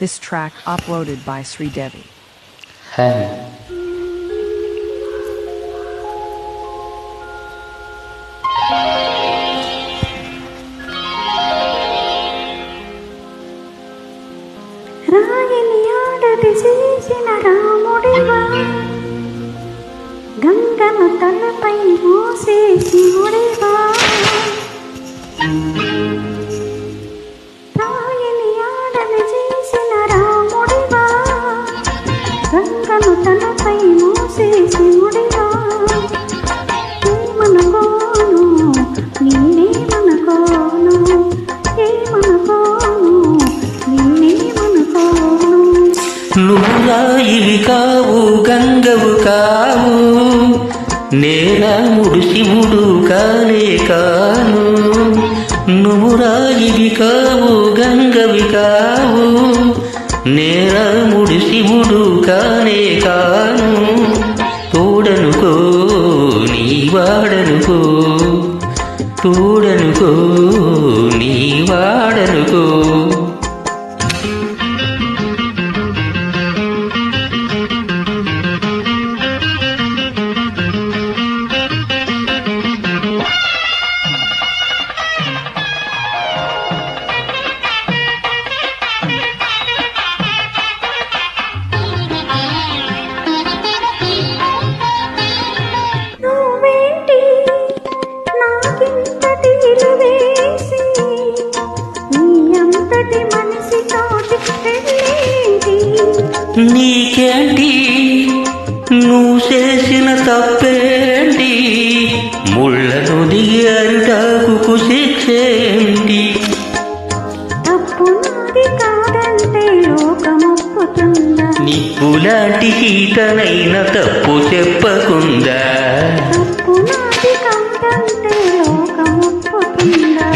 This track uploaded by Sri Devi. Hey. రాయిని ఆడది చేసిన రాముడివా గంగను తలపై మోసే శివుడివా మోసే కావు గంగవు కావు నేరాముడు శివుడు కానే కాను. నువ్వు రాయివి కావు గంగవి కావు నేరాముడు శివుడు కానే కాను. వాడనుకో తోడనుకో నీ వాడనుకో నీకేంటి? నువ్వు చేసిన తప్పేంటి? ముళ్ళను దిగి అరిటాకు శిక్షేంటి? నిప్పులాంటి కీటనైన తప్పు చెప్పకుందా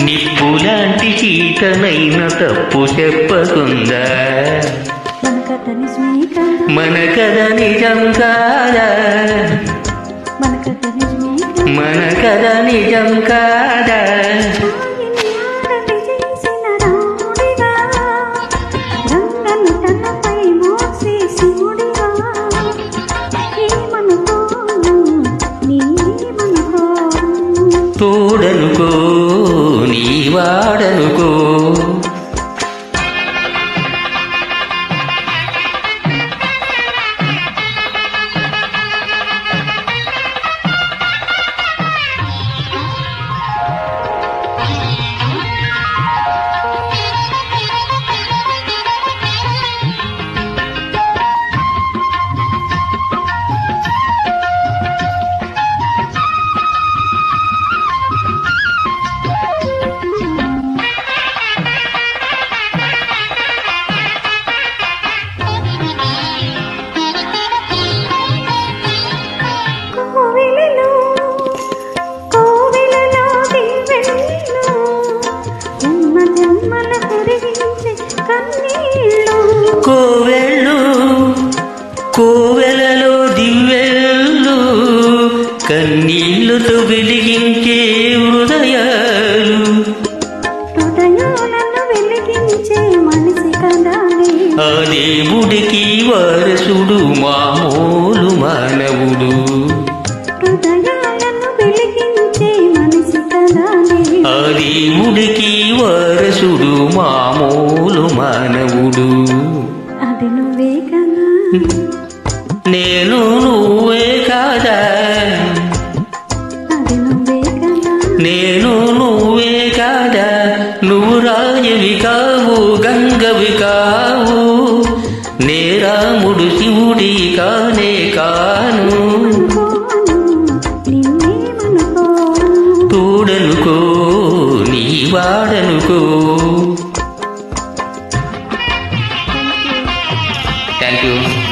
నిప్పులాంటి కీటనైన తప్పు చెప్పకుందా మన కథ నిజం కాదా? మన కథ నిజం కాదా? రాయిని ఆడది కన్నీళ్ళతో వెలిగించే హృదయాలు. ఆ దేవుడికి వారసుడు మామూలు మానవుడు. ఆ దేవుడికి వారసుడు మామూలు మానవుడు. నేను నువ్వే గవి కావు నేరాముడు శివుడి కానే కాను. తోడనుకో నీ వాడనుకో. Thank you